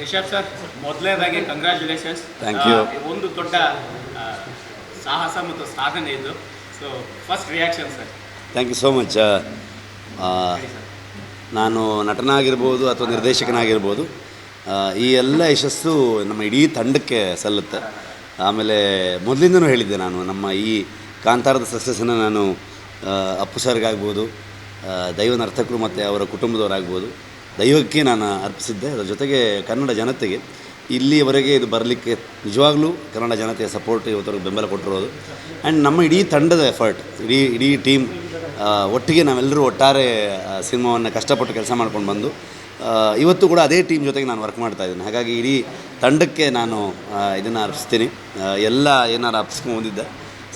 Rishabh sir ಮೊದಲನೇದಾಗಿ congratulations thank you. ಒಂದು ದೊಡ್ಡ ಸಾಹಸ ಮತ್ತು ಸಾಧನೆ ಇದು. So first reaction sir thank you so much ನಾನು ನಟನಾಗಿರ್ಬೋದು ಅಥವಾ ನಿರ್ದೇಶಕನಾಗಿರ್ಬೋದು ಈ ಎಲ್ಲ ಯಶಸ್ಸು ನಮ್ಮ ಇಡೀ ತಂಡಕ್ಕೆ ಸಲ್ಲುತ್ತೆ. ಆಮೇಲೆ ಮೊದಲಿಂದನೂ ಹೇಳಿದ್ದೆ ನಾನು ನಮ್ಮ ಈ ಕಾಂತಾರದ ಸಕ್ಸಸ್ಸನ್ನು ನಾನು ಅಪ್ಪು ಸರ್ಗಾಗ್ಬೋದು ದೈವ ನರ್ತಕರು ಮತ್ತು ಅವರ ಕುಟುಂಬದವರಾಗ್ಬೋದು. ದೈವಕ್ಕೆ ನಾನು ಅರ್ಪಿಸಿದ್ದೆ. ಅದರ ಜೊತೆಗೆ ಕನ್ನಡ ಜನತೆಗೆ, ಇಲ್ಲಿಯವರೆಗೆ ಇದು ಬರಲಿಕ್ಕೆ ನಿಜವಾಗ್ಲೂ ಕನ್ನಡ ಜನತೆಯ ಸಪೋರ್ಟ್ ಇವತ್ತವರೆಗೆ ಬೆಂಬಲ ಕೊಟ್ಟಿರೋದು. ಆ್ಯಂಡ್ ನಮ್ಮ ಇಡೀ ತಂಡದ ಎಫರ್ಟ್ ಇಡೀ ಇಡೀ ಟೀಮ್ ಒಟ್ಟಿಗೆ ನಾವೆಲ್ಲರೂ ಒಟ್ಟಾರೆ ಸಿನಿಮಾವನ್ನು ಕಷ್ಟಪಟ್ಟು ಕೆಲಸ ಮಾಡ್ಕೊಂಡು ಬಂದು ಇವತ್ತು ಕೂಡ ಅದೇ ಟೀಮ್ ಜೊತೆಗೆ ನಾನು ವರ್ಕ್ ಮಾಡ್ತಾ ಇದ್ದೀನಿ. ಹಾಗಾಗಿ ಇಡೀ ತಂಡಕ್ಕೆ ನಾನು ಇದನ್ನು ಅರ್ಪಿಸ್ತೀನಿ. ಎಲ್ಲ ಏನಾರು ಅರ್ಪಿಸ್ಕೊಂಡು ಬಂದಿದ್ದೆ.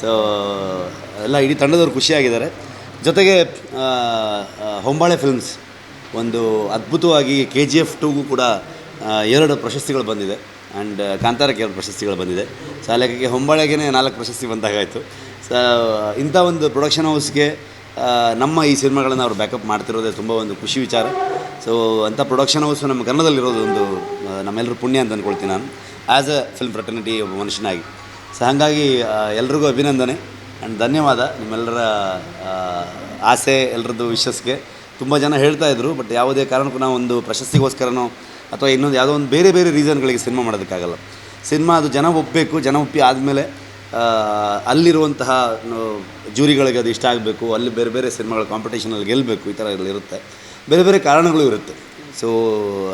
ಸೊ ಎಲ್ಲ ಇಡೀ ತಂಡದವರು ಖುಷಿಯಾಗಿದ್ದಾರೆ. ಜೊತೆಗೆ ಹೊಂಬಾಳೆ ಫಿಲ್ಮ್ಸ್ ಒಂದು ಅದ್ಭುತವಾಗಿ ಕೆ ಜಿ ಎಫ್ ಟೂಗೂ ಕೂಡ ಎರಡು ಪ್ರಶಸ್ತಿಗಳು ಬಂದಿದೆ. ಆ್ಯಂಡ್ ಕಾಂತಾರಕ್ಕೆ ಎರಡು ಪ್ರಶಸ್ತಿಗಳು ಬಂದಿದೆ. ಸೊ ಆ ಲೆಕ್ಕಕ್ಕೆ ನಾಲ್ಕು ಪ್ರಶಸ್ತಿ ಬಂದಾಗಾಯಿತು. ಸೊ ಇಂಥ ಒಂದು ಪ್ರೊಡಕ್ಷನ್ ಹೌಸ್ಗೆ ನಮ್ಮ ಈ ಸಿನಿಮಾಗಳನ್ನು ಅವರು ಬ್ಯಾಕಪ್ ಮಾಡ್ತಿರೋದೇ ತುಂಬ ಒಂದು ಖುಷಿ ವಿಚಾರ. ಸೊ ಅಂಥ ಪ್ರೊಡಕ್ಷನ್ ಹೌಸ್ ನಮ್ಮ ಕನ್ನಡದಲ್ಲಿರೋದು ಒಂದು ನಮ್ಮೆಲ್ಲರೂ ಪುಣ್ಯ ಅಂತ ಅಂದ್ಕೊಳ್ತೀನಿ ನಾನು. ಆ್ಯಸ್ ಅ ಫಿಲ್ಮ್ ಫ್ರಟರ್ನಿಟಿ ಒಬ್ಬ ಮನುಷ್ಯನಾಗಿ. ಸೊ ಹಾಗಾಗಿ ಎಲ್ರಿಗೂ ಅಭಿನಂದನೆ. ಆ್ಯಂಡ್ ಧನ್ಯವಾದ ನಿಮ್ಮೆಲ್ಲರ ಆಸೆ ಎಲ್ಲರದ್ದು ವಿಶಸ್ಗೆ ತುಂಬ ಜನ ಹೇಳ್ತಾ ಇದ್ರು ಬಟ್ ಯಾವುದೇ ಕಾರಣಕ್ಕೂ ನಾವು ಒಂದು ಪ್ರಶಸ್ತಿಗೋಸ್ಕರನೋ ಅಥವಾ ಇನ್ನೊಂದು ಯಾವುದೋ ಒಂದು ಬೇರೆ ಬೇರೆ ರೀಸನ್ಗಳಿಗೆ ಸಿನಿಮಾ ಮಾಡೋದಕ್ಕಾಗಲ್ಲ. ಸಿನಿಮಾ ಅದು ಜನ ಒಪ್ಪಬೇಕು ಜನ ಒಪ್ಪಿ ಆದಮೇಲೆ ಅಲ್ಲಿರುವಂತಹ ಜೂರಿಗಳಿಗೆ ಅದು ಇಷ್ಟ ಆಗಬೇಕು, ಅಲ್ಲಿ ಬೇರೆ ಬೇರೆ ಸಿನಿಮಾಗಳ ಕಾಂಪಿಟೇಷನಲ್ಲಿ ಗೆಲ್ಲಬೇಕು ಈ ಥರ ಇರುತ್ತೆ. ಬೇರೆ ಬೇರೆ ಕಾರಣಗಳು ಇರುತ್ತೆ. ಸೊ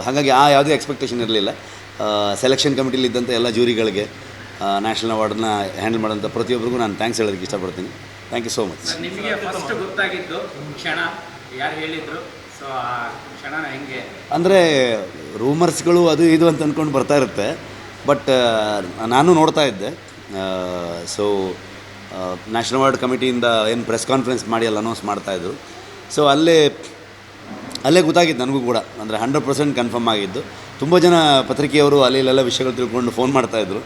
ಹಾಗಾಗಿ ಆ ಯಾವುದೇ ಎಕ್ಸ್ಪೆಕ್ಟೇಷನ್ ಇರಲಿಲ್ಲ. ಸೆಲೆಕ್ಷನ್ ಕಮಿಟಿಲಿ ಇದ್ದಂಥ ಎಲ್ಲ ಜೂರಿಗಳಿಗೆ ನ್ಯಾಷನಲ್ ಅವಾರ್ಡನ್ನ ಹ್ಯಾಂಡಲ್ ಮಾಡೋಂಥ ಪ್ರತಿಯೊಬ್ಬರಿಗೂ ನಾನು ಥ್ಯಾಂಕ್ಸ್ ಹೇಳೋದಕ್ಕೆ ಇಷ್ಟಪಡ್ತೀನಿ. ಥ್ಯಾಂಕ್ ಯು ಸೋ ಮಚ್ ನಿಮಗೆ ಫಸ್ಟ್ ಗೊತ್ತಾಗಿದ್ದು, ಕ್ಷಣ. ಯಾರು ಹೇಳಿದ್ರು? ಸೊ ಆ ಕ್ಷಣನ ಹೆಂಗೆ? ಅಂದರೆ ರೂಮರ್ಸ್ಗಳು ಅದು ಇದು ಅಂತ ಅಂದ್ಕೊಂಡು ಬರ್ತಾ ಇರುತ್ತೆ. ಬಟ್ ನಾನು ನೋಡ್ತಾ ಇದ್ದೆ. ಸೊ ನ್ಯಾಷನಲ್ ವಾರ್ಡ್ ಕಮಿಟಿಯಿಂದ ಏನು ಪ್ರೆಸ್ ಕಾನ್ಫರೆನ್ಸ್ ಮಾಡಿ ಅಲ್ಲಿ ಅನೌನ್ಸ್ ಇದ್ದರು ಸೊ ಅಲ್ಲೇ ಅಲ್ಲೇ ಗೊತ್ತಾಗಿತ್ತು ನನಗೂ ಕೂಡ. ಅಂದರೆ ಹಂಡ್ರೆಡ್ ಪರ್ಸೆಂಟ್ ಕನ್ಫರ್ಮ್ ಆಗಿದ್ದು. ತುಂಬ ಜನ ಪತ್ರಿಕೆಯವರು ಅಲ್ಲಿ ಇಲ್ಲೆಲ್ಲ ವಿಷಯಗಳು ತಿಳ್ಕೊಂಡು ಫೋನ್ ಮಾಡ್ತಾಯಿದ್ರು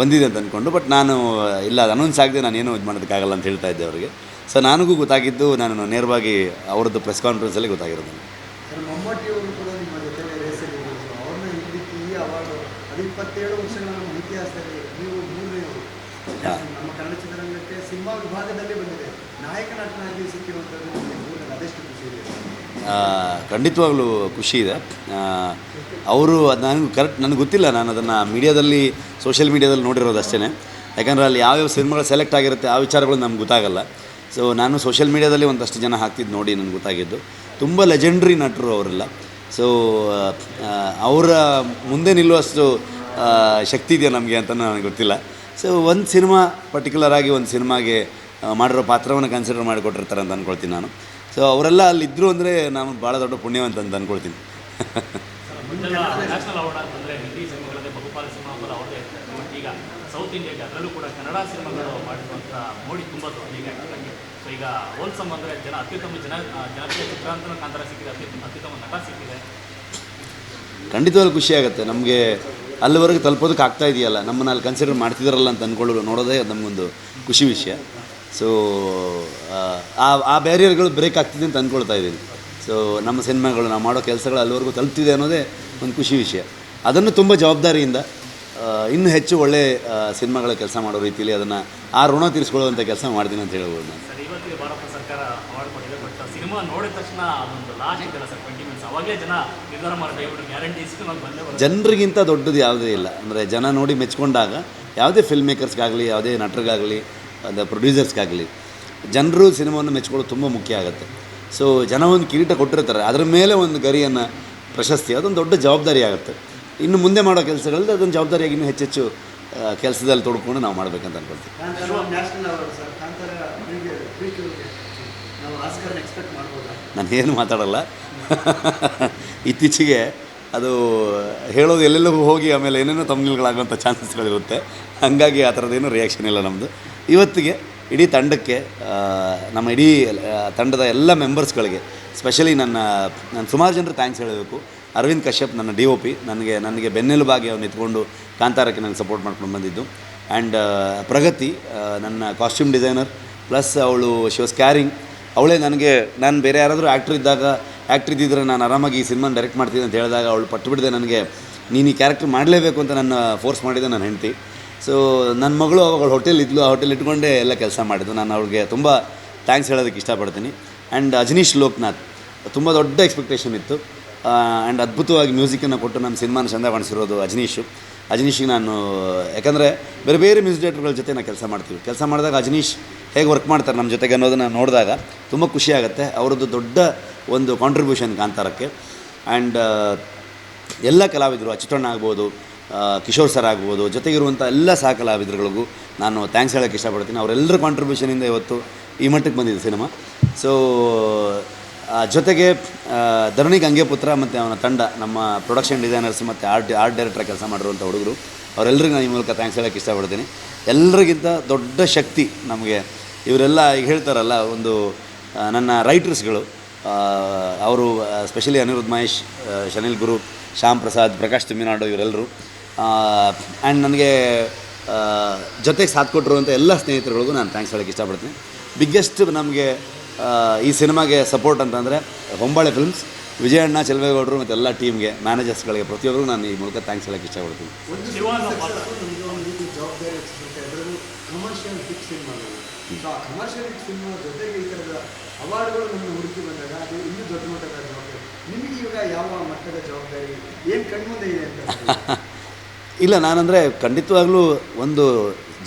ಬಂದಿದೆ ಅಂತ ಅಂದ್ಕೊಂಡು ಬಟ್ ನಾನು, ಇಲ್ಲ, ಅದು ಅನೌನ್ಸ್ ಆಗದೆ ಏನು ಇದು ಮಾಡೋದಕ್ಕಾಗಲ್ಲ ಅಂತ ಹೇಳ್ತಾ ಇದ್ದೆ ಅವರಿಗೆ. ಸೊ ನನಗೂ ಗೊತ್ತಾಗಿದ್ದು ನಾನು ನೇರವಾಗಿ ಅವರದ್ದು ಪ್ರೆಸ್ ಕಾನ್ಫರೆನ್ಸಲ್ಲಿ ಗೊತ್ತಾಗಿರೋದು ಖಂಡಿತವಾಗ್ಲೂ ಖುಷಿ ಇದೆ. ಅವರು ನನಗೆ ಕರೆಕ್ಟ್ ನನಗೆ ಗೊತ್ತಿಲ್ಲ ನಾನು ಅದನ್ನು ಮೀಡಿಯಾದಲ್ಲಿ ಸೋಷಿಯಲ್ ಮೀಡಿಯಾದಲ್ಲಿ ನೋಡಿರೋದು ಅಷ್ಟೇ ಯಾಕಂದರೆ ಅಲ್ಲಿ ಯಾವ್ಯಾವ ಸಿನಿಮಾಗಳು ಸೆಲೆಕ್ಟ್ ಆಗಿರುತ್ತೆ ಆ ವಿಚಾರಗಳು ನಮ್ಗೆ ಗೊತ್ತಾಗಲ್ಲ. ಸೊ ನಾನು ಸೋಷಿಯಲ್ ಮೀಡಿಯಾದಲ್ಲಿ ಒಂದಷ್ಟು ಜನ ಹಾಕ್ತಿದ್ದು ನೋಡಿ ನನಗೆ ಗೊತ್ತಾಗಿದ್ದು. ತುಂಬ ಲೆಜೆಂಡ್ರಿ ನಟರು ಅವರೆಲ್ಲ. ಸೊ ಅವರ ಮುಂದೆ ನಿಲ್ಲುವಷ್ಟು ಶಕ್ತಿ ಇದೆಯಾ ನಮಗೆ ಅಂತ ನನಗೆ ಗೊತ್ತಿಲ್ಲ. ಸೊ ಒಂದು ಸಿನಿಮಾ ಪರ್ಟಿಕ್ಯುಲರ್ ಆಗಿ ಒಂದು ಸಿನಿಮಾಗೆ ಮಾಡಿರೋ ಪಾತ್ರವನ್ನು ಕನ್ಸಿಡರ್ ಮಾಡಿಕೊಟ್ಟಿರ್ತಾರೆ ಅಂತ ಅಂದ್ಕೊಳ್ತೀನಿ ನಾನು. ಸೊ ಅವರೆಲ್ಲ ಅಲ್ಲಿ ಇದ್ದರು ಅಂದರೆ ನಾನು ಭಾಳ ದೊಡ್ಡ ಪುಣ್ಯವಂತ ಅಂತ ಅಂದ್ಕೊಳ್ತೀನಿ ನ್ಯಾಷನಲ್ ಅವಾರ್ಡ್ ಅಂತಂದರೆ ಹಿಂದಿ ಸಿನಿಮಾಗಳದ್ದೇ ಬಹುಪಾಲು ಸಿನಿಮಾ ಕೂಡ ಅವ್ರದ್ದೇ ಈಗ ಸೌತ್ ಇಂಡಿಯಾಗೆ ಅದರಲ್ಲೂ ಕೂಡ ಕನ್ನಡ ಸಿನಿಮಾಗಳು ಮಾಡಿರುವಂಥ ಮೋಡಿ ತುಂಬ ಈಗ ಆ್ಯಕ್ಚುಲಾಗಿ ಸೊ ಈಗ ಹೋಲ್ಸಮ್ ಅಂದರೆ ಜನ ಅತ್ಯುತ್ತಮ ಜನ ಜನಪ್ರಿಯ ಚಿತ್ರ ಅಂತ ಕಾಂತಾರ ಸಿಕ್ಕಿದೆ, ಅತ್ಯುತ್ತಮ ಅತ್ಯುತ್ತಮ ನಟ ಸಿಕ್ಕಿದೆ. ಖಂಡಿತವಾಗ್ಲೂ ಖುಷಿ ಆಗುತ್ತೆ. ನಮಗೆ ಅಲ್ಲಿವರೆಗೆ ತಲುಪೋದಕ್ಕೆ ಆಗ್ತಾ ಇದೆಯಲ್ಲ. ನಮ್ಮನ್ನ ಅಲ್ಲಿ ಕನ್ಸಿಡರ್ ಮಾಡ್ತಿದ್ದಾರಲ್ಲ ಅಂತ ಅಂದ್ಕೊಳ್ಳೋದು ನೋಡೋದೇ ನಮಗೊಂದು ಖುಷಿ ವಿಷಯ. ಸೊ ಆ ಬ್ಯಾರಿಯರ್ಗಳು ಬ್ರೇಕ್ ಆಗ್ತಿದೆ ಅಂತ ಅಂದ್ಕೊಳ್ತಾ ಇದ್ದೀನಿ. ಸೊ ನಮ್ಮ ಸಿನಿಮಾಗಳು ನಾವು ಮಾಡೋ ಕೆಲಸಗಳು ಅಲ್ಲಿವರೆಗೂ ತಲುಪ್ತಿದೆ ಅನ್ನೋದೇ ಒಂದು ಖುಷಿ ವಿಷಯ. ಅದನ್ನು ತುಂಬ ಜವಾಬ್ದಾರಿಯಿಂದ ಇನ್ನೂ ಹೆಚ್ಚು ಒಳ್ಳೆ ಸಿನಿಮಾಗಳ ಕೆಲಸ ಮಾಡೋ ರೀತಿಯಲ್ಲಿ ಅದನ್ನು ಆ ಋಣ ತೀರಿಸ್ಕೊಳ್ಳುವಂಥ ಕೆಲಸ ಮಾಡ್ತೀನಿ ಅಂತ ಹೇಳ್ಬೋದು ನಾನು. ಜನರಿಗಿಂತ ದೊಡ್ಡದು ಯಾವುದೇ ಇಲ್ಲ. ಅಂದರೆ ಜನ ನೋಡಿ ಮೆಚ್ಕೊಂಡಾಗ ಯಾವುದೇ ಫಿಲ್ಮ್ ಮೇಕರ್ಸ್ಗಾಗಲಿ ಯಾವುದೇ ನಟರಿಗಾಗಲಿ ಅದು ಪ್ರೊಡ್ಯೂಸರ್ಸ್ಗಾಗಲಿ ಜನರು ಸಿನಿಮಾವನ್ನು ಮೆಚ್ಕೊಳ್ಳೋದು ತುಂಬ ಮುಖ್ಯ ಆಗುತ್ತೆ. ಸೊ ಜನ ಒಂದು ಕಿರೀಟ ಕೊಟ್ಟಿರ್ತಾರೆ. ಅದರ ಮೇಲೆ ಒಂದು ಗರಿಯನ್ನು ಪ್ರಶಸ್ತಿ ಅದೊಂದು ದೊಡ್ಡ ಜವಾಬ್ದಾರಿ ಆಗುತ್ತೆ. ಇನ್ನು ಮುಂದೆ ಮಾಡೋ ಕೆಲಸಗಳಲ್ಲಿ ಅದೊಂದು ಜವಾಬ್ದಾರಿಯಾಗಿ ಇನ್ನೂ ಹೆಚ್ಚೆಚ್ಚು ಕೆಲಸದಲ್ಲಿ ತೊಡ್ಕೊಂಡು ನಾವು ಮಾಡಬೇಕಂತ ಅನ್ಕೊಳ್ತೀವಿ. ನಾನು ಏನು ಮಾತಾಡಲ್ಲ. ಇತ್ತೀಚೆಗೆ ಅದು ಹೇಳೋದು ಎಲ್ಲೆಲ್ಲೂ ಹೋಗಿ ಆಮೇಲೆ ಏನೇನೋ ತಮ್ಮಿಲ್ಗಳಾಗುವಂಥ ಚಾನ್ಸಸ್ಗಳಿರುತ್ತೆ ಹಾಗಾಗಿ ಆ ಥರದ್ದೇನು ರಿಯಾಕ್ಷನ್ ಇಲ್ಲ ನಮ್ಮದು ಇವತ್ತಿಗೆ ಇಡೀ ತಂಡಕ್ಕೆ ನಮ್ಮ ಇಡೀ ತಂಡದ ಎಲ್ಲ ಮೆಂಬರ್ಸ್ಗಳಿಗೆ ಸ್ಪೆಷಲಿ ನನ್ನ, ನಾನು ಸುಮಾರು ಜನರು ಥ್ಯಾಂಕ್ಸ್ ಹೇಳಬೇಕು. ಅರವಿಂದ್ ಕಶ್ಯಪ್ ನನ್ನ ಡಿ ಒ ಪಿ ನನಗೆ ನನಗೆ ಬೆನ್ನೆಲುಬಾಗಿ ಅವ್ನು ನಿಂತ್ಕೊಂಡು ಕಾಂತಾರಕ್ಕೆ ನನಗೆ ಸಪೋರ್ಟ್ ಮಾಡ್ಕೊಂಡು ಬಂದಿದ್ದು. ಆ್ಯಂಡ್ ಪ್ರಗತಿ ನನ್ನ ಕಾಸ್ಟ್ಯೂಮ್ ಡಿಸೈನರ್ ಪ್ಲಸ್ ಅವಳು ಶಿ ವಾಸ್ ಕ್ಯಾರಿಂಗ್ ಅವಳೇ ನನಗೆ, ನಾನು ಬೇರೆ ಯಾರಾದರೂ ಆ್ಯಕ್ಟ್ರ್ ಇದ್ದಾಗ ಆ್ಯಕ್ಟ್ರ್ ಇದ್ದಿದ್ರೆ ನಾನು ಆರಾಮಾಗಿ ಈ ಸಿನಿಮಾನ ಡೈರೆಕ್ಟ್ ಮಾಡ್ತೀನಿ ಅಂತ ಹೇಳಿದಾಗ, ಅವಳು ಪಟ್ಟು ಬಿಡದೆ ನನಗೆ, ನೀನು ಈ ಕ್ಯಾರೆಕ್ಟರ್ ಮಾಡಲೇಬೇಕು ಅಂತ ನನ್ನ ಫೋರ್ಸ್ ಮಾಡಿದೆ ನನ್ನ ಹೆಂಡತಿ. ಸೊ ನನ್ನ ಮಗಳು ಅವಾಗ ಹೋಟೆಲ್ ಇದ್ಲು. ಆ ಹೋಟೆಲ್ ಇಟ್ಕೊಂಡೇ ಎಲ್ಲ ಕೆಲಸ ಮಾಡಿದ್ದು. ನಾನು ಅವಳಿಗೆ ತುಂಬ ಥ್ಯಾಂಕ್ಸ್ ಹೇಳೋದಕ್ಕೆ ಇಷ್ಟಪಡ್ತೀನಿ. ಆ್ಯಂಡ್ ಅಜನೀಶ್ ಲೋಕ್ನಾಥ್, ತುಂಬ ದೊಡ್ಡ ಎಕ್ಸ್ಪೆಕ್ಟೇಷನ್ ಇತ್ತು. ಆ್ಯಂಡ್ ಅದ್ಭುತವಾಗಿ ಮ್ಯೂಸಿಕನ್ನು ಕೊಟ್ಟು ನಮ್ಮ ಸಿನಿಮಾನ ಚಂದ ಕಾಣಿಸಿರೋದು ಅಜನೀಶು. ಅಜನೀಶಿಗೆ ನಾನು, ಯಾಕಂದರೆ ಬೇರೆ ಬೇರೆ ಮ್ಯೂಸಿಕ್ ಡೈರೆಕ್ಟರ್ಗಳ ಜೊತೆ ನಾವು ಕೆಲಸ ಮಾಡ್ತೀವಿ. ಕೆಲಸ ಮಾಡಿದಾಗ ಅಜನೀಶ್ ಹೇಗೆ ವರ್ಕ್ ಮಾಡ್ತಾರೆ ನಮ್ಮ ಜೊತೆಗೆ ಅನ್ನೋದನ್ನು ನೋಡಿದಾಗ ತುಂಬ ಖುಷಿ ಆಗುತ್ತೆ. ಅವರದ್ದು ದೊಡ್ಡ ಒಂದು ಕಾಂಟ್ರಿಬ್ಯೂಷನ್ ಕಾಂತಾರಕ್ಕೆ. ಆ್ಯಂಡ್ ಎಲ್ಲ ಕಲಾವಿದರು, ಅಚ್ಚುತಣ್ಣ ಆಗ್ಬೋದು ಕಿಶೋರ್ ಸರ್ ಆಗ್ಬೋದು ಜೊತೆಗಿರುವಂಥ ಎಲ್ಲ ಸಹ ಕಲಾವಿದರುಗಳಿಗೂ ನಾನು ಥ್ಯಾಂಕ್ಸ್ ಹೇಳೋಕ್ಕೆ ಇಷ್ಟಪಡ್ತೀನಿ. ಅವರೆಲ್ಲರ ಕಾಂಟ್ರಿಬ್ಯೂಷನಿಂದ ಇವತ್ತು ಈ ಮಟ್ಟಕ್ಕೆ ಬಂದಿದೆ ಸಿನಿಮಾ ಸೊ ಜೊತೆಗೆ ಧರಣಿ ಗಂಗೆಪುತ್ರ ಮತ್ತು ಅವನ ತಂಡ, ನಮ್ಮ ಪ್ರೊಡಕ್ಷನ್ ಡಿಸೈನರ್ಸ್ ಮತ್ತು ಆರ್ಟ್ ಆರ್ಟ್ ಡೈರೆಕ್ಟರ್ ಕೆಲಸ ಮಾಡಿರುವಂಥ ಹುಡುಗರು ಅವರೆಲ್ಲರಿಗೂ ನಾನು ಈ ಮೂಲಕ ಥ್ಯಾಂಕ್ಸ್ ಹೇಳೋಕ್ಕೆ ಇಷ್ಟಪಡ್ತೀನಿ. ಎಲ್ಲರಿಗಿಂತ ದೊಡ್ಡ ಶಕ್ತಿ ನಮಗೆ, ಇವರೆಲ್ಲ ಈಗ ಹೇಳ್ತಾರಲ್ಲ, ಒಂದು ನನ್ನ ರೈಟರ್ಸ್ಗಳು ಅವರು ಸ್ಪೆಷಲಿ ಅನಿರುದ್ಧ ಮಹೇಶ್ ಶನಿಲ್ ಗುರು ಶ್ಯಾಮ್ ಪ್ರಸಾದ್ ಪ್ರಕಾಶ್ ತುಮ್ಮಿನಾಡು ಇವರೆಲ್ಲರೂ ಆ್ಯಂಡ್ ನನಗೆ ಜೊತೆಗೆ ಸಾಥ್ ಕೊಟ್ಟಿರುವಂಥ ಎಲ್ಲ ಸ್ನೇಹಿತರುಗಳಿಗೂ ನಾನು ಥ್ಯಾಂಕ್ಸ್ ಹೇಳೋಕ್ಕೆ ಇಷ್ಟಪಡ್ತೀನಿ. ಬಿಗ್ಗೆಸ್ಟ್ ನಮಗೆ ಈ ಸಿನಿಮಾಗೆ ಸಪೋರ್ಟ್ ಅಂತಂದರೆ ಹೊಂಬಾಳೆ ಫಿಲ್ಮ್ಸ್ ವಿಜಯಣ್ಣ ಚೆಲುವೇಗೌಡರು ಮತ್ತು ಎಲ್ಲ ಟೀಮ್ಗೆ ಮ್ಯಾನೇಜರ್ಸ್ಗಳಿಗೆ ಪ್ರತಿಯೊಬ್ಬರಿಗೂ ನಾನು ಈ ಮೂಲಕ ಥ್ಯಾಂಕ್ಸ್ ಹೇಳೋಕ್ಕೆ ಇಷ್ಟಪಡ್ತೀನಿ. ಯಾವ ಮಟ್ಟದ ಜವಾಬ್ದಾರಿ ಏನು ಕಣ್ಮುಂದೆ ಇದೆ ಅಂತ ಇಲ್ಲ, ನಾನಂದರೆ ಖಂಡಿತವಾಗ್ಲೂ ಒಂದು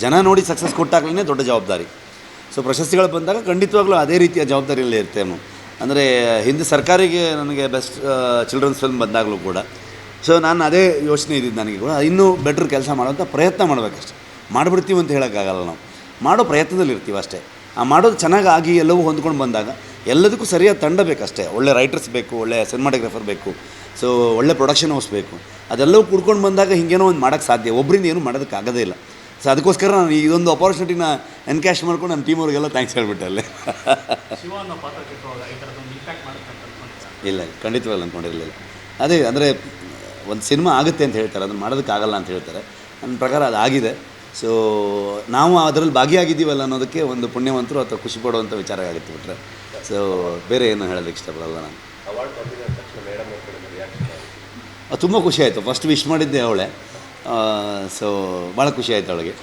ಜನ ನೋಡಿ ಸಕ್ಸಸ್ ಕೊಟ್ಟಾಗಲೇ ದೊಡ್ಡ ಜವಾಬ್ದಾರಿ. ಸೊ ಪ್ರಶಸ್ತಿಗಳು ಬಂದಾಗ ಖಂಡಿತವಾಗ್ಲೂ ಅದೇ ರೀತಿಯ ಜವಾಬ್ದಾರಿಯಲ್ಲಿ ಇರ್ತೇನೆ ಅಂದರೆ, ಹಿಂದೆ ಸರ್ಕಾರಿಗೆ ನನಗೆ ಬೆಸ್ಟ್ ಚಿಲ್ಡ್ರನ್ಸ್ ಫಿಲ್ಮ್ ಬಂದಾಗಲೂ ಕೂಡ. ಸೊ ನಾನು ಅದೇ ಯೋಚನೆ ಇದ್ದಿದ್ದು ನನಗೆ ಕೂಡ. ಇನ್ನೂ ಬೆಟ್ರ್ ಕೆಲಸ ಮಾಡುವಂಥ ಪ್ರಯತ್ನ ಮಾಡಬೇಕಷ್ಟೆ. ಮಾಡಿಬಿಡ್ತೀವಿ ಅಂತ ಹೇಳೋಕ್ಕಾಗಲ್ಲ ನಾವು. ಮಾಡೋ ಪ್ರಯತ್ನದಲ್ಲಿ ಇರ್ತೀವಿ ಅಷ್ಟೇ. ಆ ಮಾಡೋದು ಚೆನ್ನಾಗಿ ಆಗಿ ಎಲ್ಲವೂ ಹೊಂದ್ಕೊಂಡು ಬಂದಾಗ ಎಲ್ಲದಕ್ಕೂ ಸರಿಯಾದ ತಂಡ ಬೇಕಷ್ಟೇ. ಒಳ್ಳೆ ರೈಟರ್ಸ್ ಬೇಕು ಒಳ್ಳೆ ಸಿನಿಮಾಟೋಗ್ರಾಫರ್ ಬೇಕು ಸೊ ಒಳ್ಳೆ ಪ್ರೊಡಕ್ಷನ್ ಹೌಸ್ ಬೇಕು. ಅದೆಲ್ಲವೂ ಕುಡ್ಕೊಂಡು ಬಂದಾಗ ಹಿಂಗೇನೋ ಒಂದು ಮಾಡೋಕ್ಕೆ ಸಾಧ್ಯ. ಒಬ್ಬರಿಂದ ಏನೂ ಮಾಡೋದಕ್ಕೆ ಆಗೋದೇ ಇಲ್ಲ. ಸೊ ಅದಕ್ಕೋಸ್ಕರ ನಾನು ಇದೊಂದು ಅಪಾರ್ಚುನಿಟಿನ ಎನ್ಕ್ಯಾಶ್ ಮಾಡ್ಕೊಂಡು ನನ್ನ ಟೀಮ್ ಅವ್ರಿಗೆಲ್ಲ ಥ್ಯಾಂಕ್ಸ್ ಹೇಳ್ಬಿಟ್ಟೆ ಅಲ್ಲೇ. ಇಲ್ಲ ಖಂಡಿತವಾಗಿ ಅಂದ್ಕೊಂಡಿರಲಿಲ್ಲ ಅದೇ ಅಂದರೆ ಒಂದು ಸಿನಿಮಾ ಆಗುತ್ತೆ ಅಂತ ಹೇಳ್ತಾರೆ. ಅದನ್ನು ಮಾಡೋದಕ್ಕಾಗಲ್ಲ ಅಂತ ಹೇಳ್ತಾರೆ. ನನ್ನ ಪ್ರಕಾರ ಅದು ಆಗಿದೆ. ಸೊ ನಾವು ಅದರಲ್ಲಿ ಭಾಗಿಯಾಗಿದ್ದೀವಲ್ಲ ಅನ್ನೋದಕ್ಕೆ ಒಂದು ಪುಣ್ಯವಂತರು ಅಥವಾ ಖುಷಿ ಪಡುವಂಥ ವಿಚಾರ ಆಗಿತ್ತು ಬಿಟ್ರೆ. ಸೊ ಬೇರೆ ಏನು ಹೇಳೋದಕ್ಕೆ ಇಷ್ಟಪಡಲ್ಲ ನಾನು. ತುಂಬ ಖುಷಿ ಆಯಿತು. ಫಸ್ಟ್ ವಿಶ್ ಮಾಡಿದ್ದೆ ಅವಳೆ. ಸೊ ಭಾಳ ಖುಷಿ ಆಯಿತು ಅವಳಿಗೆ.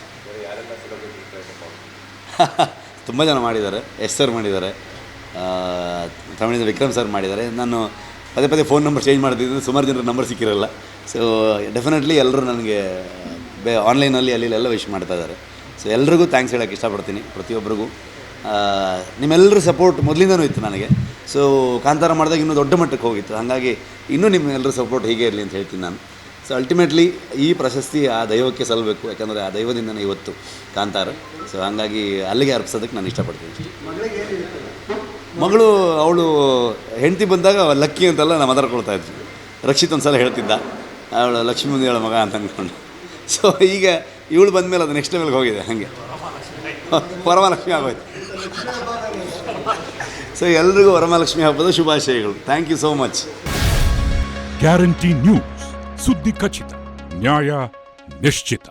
ತುಂಬ ಜನ ಮಾಡಿದ್ದಾರೆ. ಎಸ್ ಸರ್ ಮಾಡಿದ್ದಾರೆ. ತಮಿಳಿನ ವಿಕ್ರಮ್ ಸರ್ ಮಾಡಿದ್ದಾರೆ. ನಾನು ಪದೇ ಪದೇ ಫೋನ್ ನಂಬರ್ ಚೇಂಜ್ ಮಾಡ್ತಿದ್ದೆ. ಸುಮಾರು ಜನರ ನಂಬರ್ ಸಿಕ್ಕಿರಲ್ಲ. ಸೊ ಡೆಫಿನೆಟ್ಲಿ ಎಲ್ಲರೂ ನನಗೆ ಬೇ ಆನ್ಲೈನಲ್ಲಿ ಅಲ್ಲಿ ಎಲ್ಲ ವಿಶ್ ಮಾಡ್ತಾ ಇದ್ದಾರೆ. ಸೊ ಎಲ್ರಿಗೂ ಥ್ಯಾಂಕ್ಸ್ ಹೇಳೋಕ್ಕೆ ಇಷ್ಟಪಡ್ತೀನಿ ಪ್ರತಿಯೊಬ್ಬರಿಗೂ ನಿಮ್ಮೆಲ್ಲರೂ ಸಪೋರ್ಟ್ ಮೊದಲಿಂದನೂ ಇತ್ತು ನನಗೆ. ಸೊ ಕಾಂತಾರ ಮಾಡಿದಾಗ ಇನ್ನೂ ದೊಡ್ಡ ಮಟ್ಟಕ್ಕೆ ಹೋಗಿತ್ತು. ಹಾಗಾಗಿ ಇನ್ನೂ ನಿಮ್ಮೆಲ್ಲರ ಸಪೋರ್ಟ್ ಹೀಗೆ ಇರಲಿ ಅಂತ ಹೇಳ್ತೀನಿ ನಾನು. ಸೊ ಅಲ್ಟಿಮೇಟ್ಲಿ ಈ ಪ್ರಶಸ್ತಿ ಆ ದೈವಕ್ಕೆ ಸಲ್ಲಬೇಕು ಯಾಕಂದರೆ ಆ ದೈವದಿಂದನೇ ಇವತ್ತು ಕಾಂತಾರ. ಸೊ ಹಾಗಾಗಿ ಅಲ್ಲಿಗೆ ಅರ್ಪಿಸೋದಕ್ಕೆ ನಾನು ಇಷ್ಟಪಡ್ತೀನಿ ಮಗಳು, ಅವಳು ಹೆಂಡತಿ ಬಂದಾಗ ಲಕ್ಕಿ ಅಂತೆಲ್ಲ ನಾನು ಮಾತಾಡ್ಕೊಳ್ತಾ ಇದ್ವಿ. ರಕ್ಷಿತ್ ಒಂದು ಸಲ ಹೇಳ್ತಿದ್ದ, ಅವಳು ಲಕ್ಷ್ಮೀ ಮುಂದೆ ಮಗ ಅಂತ ಅಂದ್ಕೊಂಡು. ಸೊ ಈಗ ಇವಳು ಬಂದಮೇಲೆ ಅದು ನೆಕ್ಸ್ಟ್ ಲೆವೆಲ್ಗೆ ಹೋಗಿದೆ, ಹಾಗೆ. ವರಮಹಾಲಕ್ಷ್ಮಿ ಆಗೋಯ್ತು. ಸೊ ಎಲ್ರಿಗೂ ವರಮಹಾಲಕ್ಷ್ಮಿ ಹಬ್ಬದ ಶುಭಾಶಯಗಳು. Thank you so much guarantee news ಸುದ್ದಿ ಖಚಿತ ನ್ಯಾಯ ನಿಶ್ಚಿತ